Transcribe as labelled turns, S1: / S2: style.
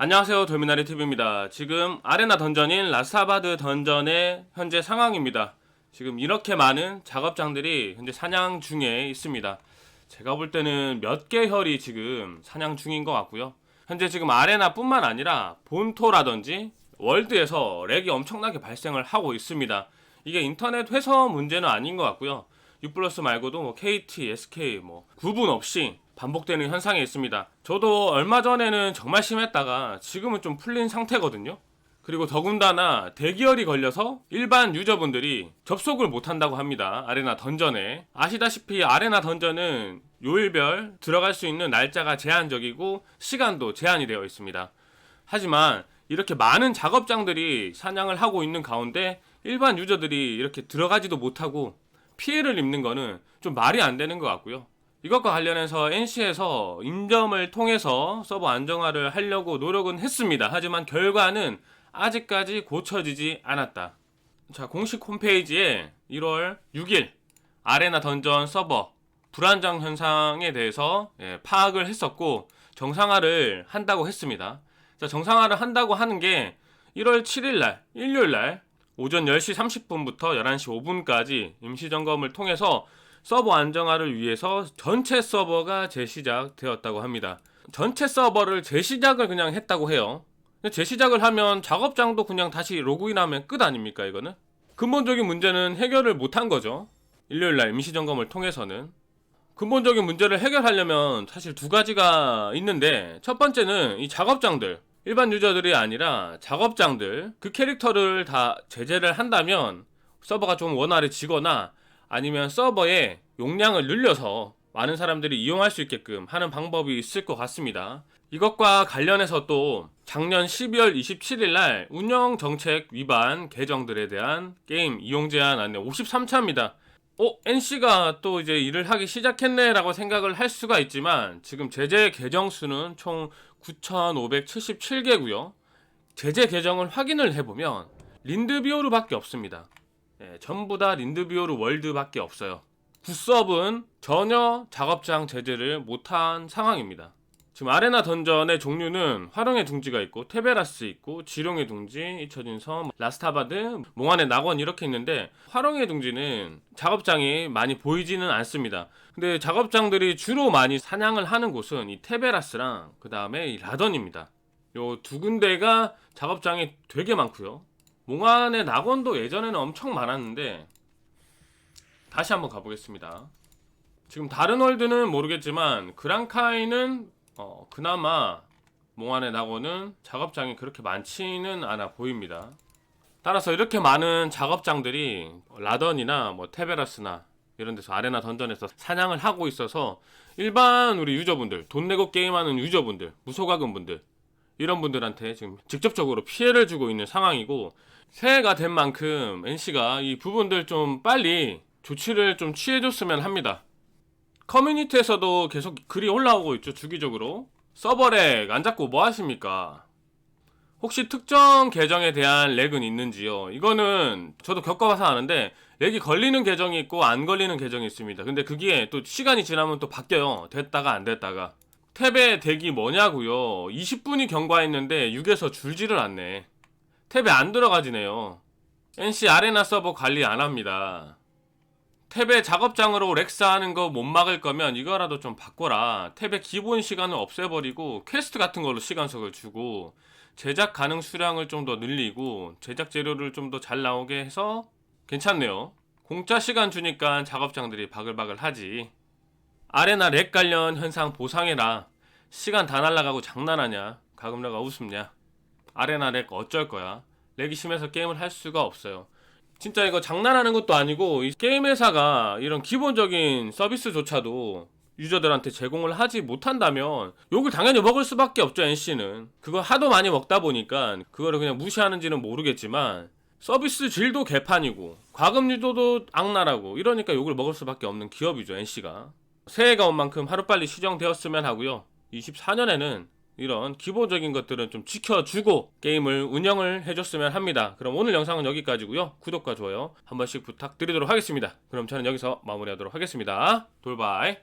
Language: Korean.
S1: 안녕하세요 돌미나리 TV입니다. 지금 아레나 던전인 라스타바드 던전의 현재 상황입니다. 지금 이렇게 많은 작업장들이 현재 사냥 중에 있습니다. 제가 볼 때는 몇 개 혈이 지금 사냥 중인 것 같고요. 현재 지금 아레나뿐만 아니라 본토라든지 월드에서 렉이 엄청나게 발생을 하고 있습니다. 이게 인터넷 회서 문제는 아닌 것 같고요. 6 플러스 말고도 뭐 KT, SK 뭐 구분 없이 반복되는 현상이 있습니다. 저도 얼마 전에는 정말 심했다가 지금은 좀 풀린 상태거든요. 그리고 더군다나 대기열이 걸려서 일반 유저분들이 접속을 못 한다고 합니다. 아레나 던전에. 아시다시피 아레나 던전은 요일별 들어갈 수 있는 날짜가 제한적이고 시간도 제한이 되어 있습니다. 하지만 이렇게 많은 작업장들이 사냥을 하고 있는 가운데 일반 유저들이 이렇게 들어가지도 못하고 피해를 입는 거는 좀 말이 안 되는 것 같고요. 이것과 관련해서 NC에서 인점을 통해서 서버 안정화를 하려고 노력은 했습니다. 하지만 결과는 아직까지 고쳐지지 않았다. 자, 공식 홈페이지에 1월 6일 아레나 던전 서버 불안정 현상에 대해서 예, 파악을 했었고 정상화를 한다고 했습니다. 자, 정상화를 한다고 하는 게 1월 7일 날, 일요일 날 오전 10시 30분부터 11시 5분까지 임시 점검을 통해서 서버 안정화를 위해서 전체 서버가 재시작되었다고 합니다. 전체 서버를 재시작을 그냥 했다고 해요. 재시작을 하면 작업장도 그냥 다시 로그인하면 끝 아닙니까 이거는? 근본적인 문제는 해결을 못한 거죠. 일요일날 임시 점검을 통해서는 근본적인 문제를 해결하려면 사실 두 가지가 있는데 첫 번째는 이 작업장들 일반 유저들이 아니라 작업장들 그 캐릭터를 다 제재를 한다면 서버가 좀 원활해지거나 아니면 서버의 용량을 늘려서 많은 사람들이 이용할 수 있게끔 하는 방법이 있을 것 같습니다. 이것과 관련해서 또 작년 12월 27일 날 운영 정책 위반 계정들에 대한 게임 이용 제한 안내 53차입니다. 어, NC가 또 이제 일을 하기 시작했네라고 생각을 할 수가 있지만 지금 제재 계정 수는 총 9,577개고요. 제재 계정을 확인을 해보면 린드비오르밖에 없습니다. 예, 전부 다 린드비오르 월드밖에 없어요. 굿섭은 전혀 작업장 제재를 못한 상황입니다. 지금 아레나 던전의 종류는 화룡의 둥지가 있고 테베라스 있고 지룡의 둥지, 잊혀진 섬, 라스타바드, 몽환의 낙원 이렇게 있는데 화룡의 둥지는 작업장이 많이 보이지는 않습니다. 근데 작업장들이 주로 많이 사냥을 하는 곳은 이 테베라스랑 그 다음에 이 라던입니다. 요 두 군데가 작업장이 되게 많고요. 몽환의 낙원도 예전에는 엄청 많았는데 다시 한번 가보겠습니다. 지금 다른 월드는 모르겠지만 그랑카이는 어, 그나마 몽환의 낙원은 작업장이 그렇게 많지는 않아 보입니다. 따라서 이렇게 많은 작업장들이 라던이나 뭐 테베라스나 이런 데서 아레나 던전에서 사냥을 하고 있어서 일반 우리 유저분들 돈 내고 게임하는 유저분들 무소가금 분들 이런 분들한테 지금 직접적으로 피해를 주고 있는 상황이고 새해가 된 만큼 NC가 이 부분들 좀 빨리 조치를 좀 취해줬으면 합니다. 커뮤니티에서도 계속 글이 올라오고 있죠 주기적으로 서버렉 안 잡고 뭐 하십니까? 혹시 특정 계정에 대한 렉은 있는지요? 이거는 저도 겪어봐서 아는데 렉이 걸리는 계정이 있고 안 걸리는 계정이 있습니다. 근데 그게 또 시간이 지나면 또 바뀌어요. 됐다가 안 됐다가. 탭의 덱이 뭐냐고요? 20분이 경과했는데 6에서 줄지를 않네. 탭에 안 들어가지네요. NC 아레나 서버 관리 안 합니다. 탭에 작업장으로 렉스 하는 거 못 막을 거면 이거라도 좀 바꿔라. 탭의 기본 시간을 없애버리고 퀘스트 같은 걸로 시간석을 주고 제작 가능 수량을 좀 더 늘리고 제작 재료를 좀 더 잘 나오게 해서 괜찮네요. 공짜 시간 주니까 작업장들이 바글바글 하지. 아레나 렉 관련 현상 보상해라. 시간 다 날라가고 장난하냐? 가금라가 웃음냐? 아레나 렉 어쩔 거야? 렉이 심해서 게임을 할 수가 없어요. 진짜 이거 장난하는 것도 아니고 이 게임 회사가 이런 기본적인 서비스조차도 유저들한테 제공을 하지 못한다면 욕을 당연히 먹을 수밖에 없죠 NC는. 그거 하도 많이 먹다 보니까 그거를 그냥 무시하는지는 모르겠지만 서비스 질도 개판이고 과금 유도도 악랄하고 이러니까 욕을 먹을 수밖에 없는 기업이죠 NC가. 새해가 온 만큼 하루빨리 시정되었으면 하고요. 24년에는 이런 기본적인 것들은 좀 지켜주고 게임을 운영을 해줬으면 합니다. 그럼 오늘 영상은 여기까지고요. 구독과 좋아요 한 번씩 부탁드리도록 하겠습니다. 그럼 저는 여기서 마무리하도록 하겠습니다. 돌바이.